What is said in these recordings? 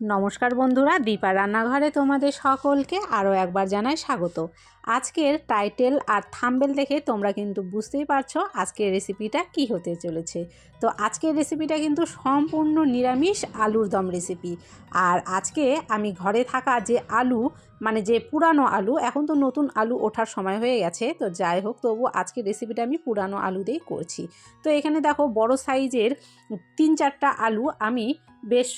নমস্কার বন্ধুরা, দীপা রান্নাঘরে তোমাদের সকলকে আরও একবার জানাই স্বাগত। আজকের টাইটেল আর থাম্বেল দেখে তোমরা কিন্তু বুঝতেই পারছ আজকের রেসিপিটা কি হতে চলেছে। তো আজকের রেসিপিটা কিন্তু সম্পূর্ণ নিরামিষ আলুর দম রেসিপি। আর আজকে আমি ঘরে থাকা যে আলু মানে যে পুরানো আলু, এখন তো নতুন আলু ওঠার সময় হয়ে গেছে, তো যাই হোক, তবু আজকের রেসিপিটা আমি পুরানো আলু দিয়েই করছি। তো এখানে দেখো বড় সাইজের তিন চারটা আলু আমি বেশ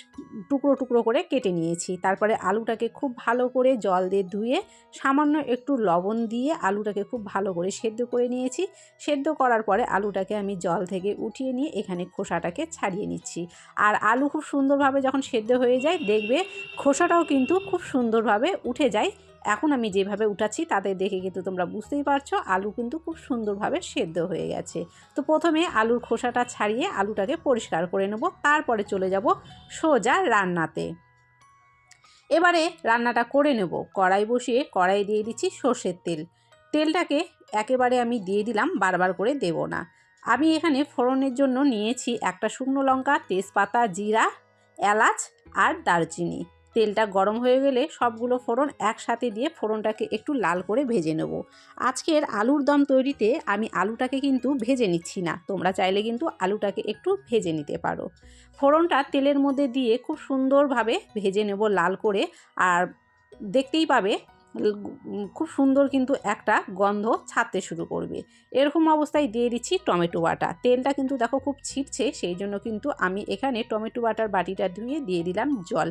টুকরো টুকরো করে কেটে নিয়েছি। তারপরে আলুটাকে খুব ভালো করে জল দিয়ে ধুয়ে, সামান্য একটু লবণ দিয়ে আলুটাকে খুব ভালো করে সেদ্ধ করে নিয়েছি। সেদ্ধ করার পরে আলুটাকে আমি জল থেকে উঠিয়ে নিয়ে এখানে খোসাটাকে ছাড়িয়ে নিচ্ছি। আর আলু খুব সুন্দরভাবে যখন সেদ্ধ হয়ে যায়, দেখবে খোসাটাও কিন্তু খুব সুন্দরভাবে উঠে যায়। এখন আমি যেভাবে উঠাচ্ছি তাতে দেখে কিন্তু তোমরা বুঝতেই পারছ আলু কিন্তু খুব সুন্দরভাবে সেদ্ধ হয়ে গেছে। তো প্রথমে আলুর খোসাটা ছাড়িয়ে আলুটাকে পরিষ্কার করে নেব, তারপরে চলে যাব সোজা রান্নাতে। এবারে রান্নাটা করে নেব, কড়াই বসিয়ে কড়াই দিয়ে দিচ্ছি সর্ষের তেল। তেলটাকে একেবারে আমি দিয়ে দিলাম, বারবার করে দেব না। আমি এখানে ফোড়নের জন্য নিয়েছি একটা শুকনো লঙ্কা, তেজপাতা, জিরা, এলাচ আর দারচিনি। তেলটা গরম হয়ে গেলে সবগুলো ফোড়ন একসাথে দিয়ে ফোড়নটাকে একটু লাল করে ভেজে নেব। আজকের আলুর দম তৈরিতে আমি আলুটাকে কিন্তু ভেজে নিচ্ছি না। তোমরা চাইলে কিন্তু আলুটাকে একটু ভেজে নিতে পারো। ফোড়নটা তেলের মধ্যে দিয়ে খুব সুন্দরভাবে ভেজে নেব লাল করে। আর দেখতেই পাবে খুব সুন্দর কিন্তু একটা গন্ধ ছাড়তে শুরু করবে। এরকম অবস্থায় দিয়ে দিচ্ছি টমেটো বাটা। তেলটা কিন্তু দেখো খুব ছিটছে, সেই জন্য কিন্তু আমি এখানে টমেটো বাটার বাটিটা ধুয়ে দিয়ে দিলাম জল।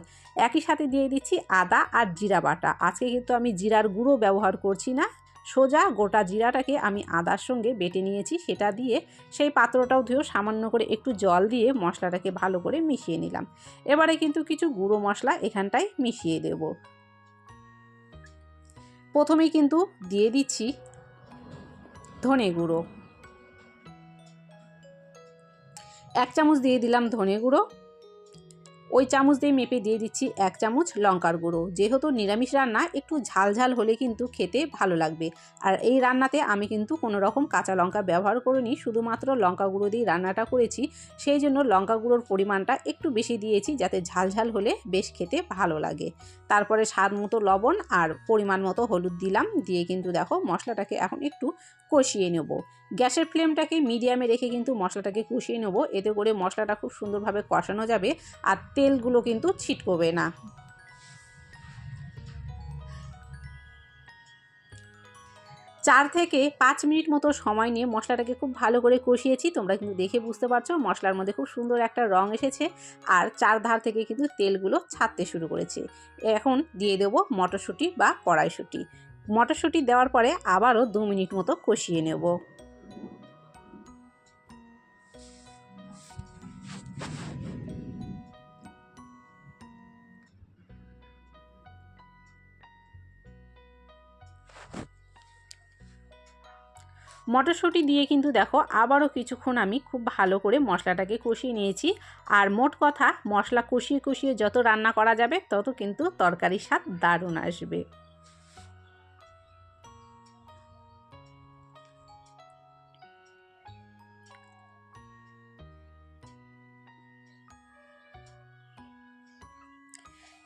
একই সাথে দিয়ে দিচ্ছি আদা আর জিরা বাটা। আজকে কিন্তু আমি জিরার গুঁড়ো ব্যবহার করছি না। সোজা গোটা জিরাটাকে আমি আদার সঙ্গে বেটে নিয়েছি, সেটা দিয়ে সেই পাত্রটাও ধুয়েও সামান্য করে একটু জল দিয়ে মশলাটাকে ভালো করে মিশিয়ে নিলাম। এবারে কিন্তু কিছু গুঁড়ো মশলা এখানটায় মিশিয়ে দেবো। প্রথমেই কিন্তু দিয়ে দিচ্ছি ধনে গুঁড়ো। এক চামচ দিয়ে দিলাম ধনে গুঁড়ো। ওই চামচ দিয়ে মেপে দিয়ে দিচ্ছি এক চামচ লঙ্কার গুঁড়ো। যেহেতু নিরামিষ রান্না, একটু ঝাল ঝাল হলে কিন্তু খেতে ভালো লাগবে। আর এই রান্নাতে আমি কিন্তু কোনো রকম কাঁচা লঙ্কা ব্যবহার করিনি, শুধুমাত্র লঙ্কা গুঁড়ো দিয়ে রান্নাটা করেছি। সেই জন্য লঙ্কা গুঁড়োর পরিমাণটা একটু বেশি দিয়েছি, যাতে ঝাল ঝাল হলে বেশ খেতে ভালো লাগে। তারপরে স্বাদ মতো লবণ আর পরিমাণ মতো হলুদ দিলাম। দিয়ে কিন্তু দেখো মশলাটাকে এখন একটু কষিয়ে নেব। গ্যাসের ফ্লেমটাকে মিডিয়ামে রেখে কিন্তু মশলাটাকে কষিয়ে নেব। এতে করে মশলাটা খুব সুন্দরভাবে কষানো যাবে আর তেলগুলো কিন্তু ছিটকবে না। চার থেকে পাঁচ মিনিট মতো সময় নিয়ে মশলাটাকে খুব ভালো করে কষিয়েছি। তোমরা কিন্তু দেখে বুঝতে পারছ মশলার মধ্যে খুব সুন্দর একটা রং এসেছে আর চার ধার থেকে কিন্তু তেলগুলো ছাড়তে শুরু করেছে। এখন দিয়ে দেবো মটরশুঁটি বা কড়াইশুঁটি। মটরশুঁটি দেওয়ার পরে আবারও দু মিনিট মতো কষিয়ে নেব। মটরশুঁটি দিয়ে কিন্তু দেখো আবারও কিছুক্ষণ আমি খুব ভালো করে মশলাটাকে কষিয়ে নিয়েছি। আর মোট কথা, মশলা কষিয়ে কষিয়ে যত রান্না করা যাবে, তত কিন্তু তরকারির স্বাদ দারুণ আসবে।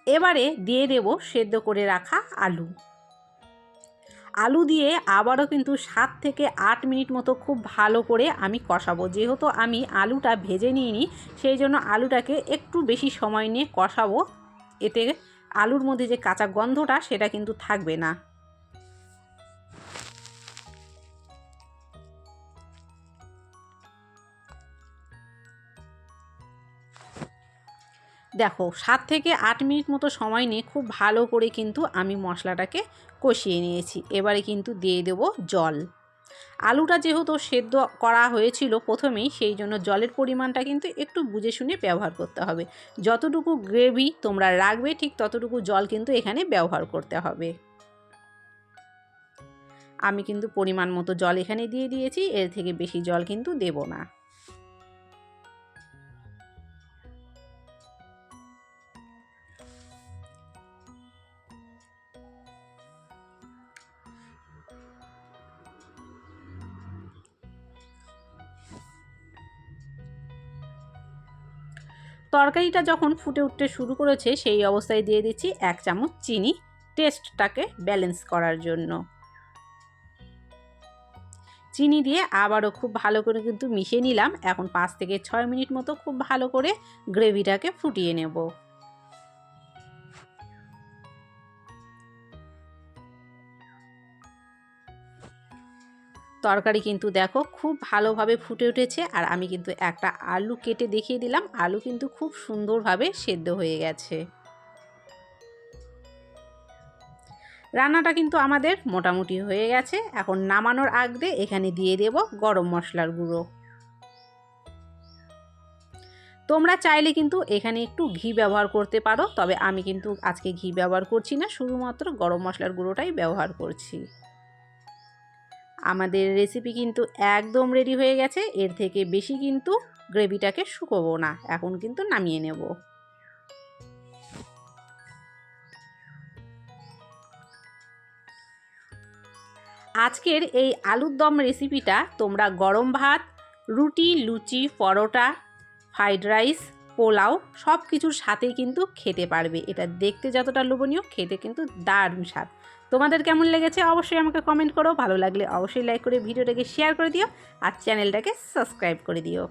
এবারে দিয়ে দেব সেদ্ধ করে রাখা আলু। আলু দিয়ে আবারও কিন্তু সাত থেকে আট মিনিট মতো খুব ভালো করে আমি কষাবো। যেহেতু আমি আলুটা ভেজে নিইনি, সেই জন্য আলুটাকে একটু বেশি সময় নিয়ে কষাবো। এতে আলুর মধ্যে যে কাঁচা গন্ধটা, সেটা কিন্তু থাকবে না। দেখো, সাত থেকে আট মিনিট মতো সময় নিয়ে খুব ভালো করে কিন্তু আমি মশলাটাকে কষিয়ে নিয়েছি। এবারে কিন্তু দিয়ে দেবো জল। আলুটা যেহেতু সেদ্ধ করা হয়েছিল প্রথমেই, সেই জন্য জলের পরিমাণটা কিন্তু একটু বুঝে শুনে ব্যবহার করতে হবে। যতটুকু গ্রেভি তোমরা রাখবে, ঠিক ততটুকু জল কিন্তু এখানে ব্যবহার করতে হবে। আমি কিন্তু পরিমাণ মতো জল এখানে দিয়ে দিয়েছি, এর থেকে বেশি জল কিন্তু দেব না। তরকারিটা যখন ফুটে উঠতে শুরু করেছে, সেই অবস্থায় দিয়ে দিচ্ছি এক চামচ চিনি। টেস্টটাকে ব্যালেন্স করার জন্য। চিনি দিয়ে আবারও খুব ভালো করে কিন্তু মিশিয়ে নিলাম। এখন পাঁচ থেকে ছয় মিনিট মতো খুব ভালো করে গ্রেভিটাকে ফুটিয়ে নেব। তরকারি কিন্তু দেখো খুব ভালোভাবে ফুটে উঠেছে আর আমি কিন্তু একটা আলু কেটে দেখিয়ে দিলাম। আলু কিন্তু খুব সুন্দরভাবে সেদ্ধ হয়ে গেছে। রান্নাটা কিন্তু আমাদের মোটামুটি হয়ে গেছে। এখন নামানোর আগে এখানে দিয়ে দেব গরম মশলার গুঁড়ো। তোমরা চাইলে কিন্তু এখানে একটু ঘি ব্যবহার করতে পারো, তবে আমি কিন্তু আজকে ঘি ব্যবহার করছি না, শুধুমাত্র গরম মশলার গুঁড়োটাই ব্যবহার করছি। আমাদের রেসিপি কিন্তু একদম রেডি হয়ে গেছে। এর থেকে বেশি কিন্তু গ্রেভিটাকে শুকোবো না। এখন কিন্তু নামিয়ে নেব। আজকের এই আলুর দম রেসিপিটা তোমরা গরম ভাত, রুটি, লুচি, পরোটা ফ্রাইড রাইস পোলাও সব কিছুর সাথেই কিন্তু খেতে পারবে। এটা দেখতে যতটা লোভনীয়, খেতে কিন্তু দারুণ স্বাদ। তোমাদের কেমন লেগেছে অবশ্যই আমাকে কমেন্ট করো। ভালো লাগলে অবশ্যই লাইক করে ভিডিওটাকে শেয়ার করে দিও আর চ্যানেলটাকে সাবস্ক্রাইব করে দিও।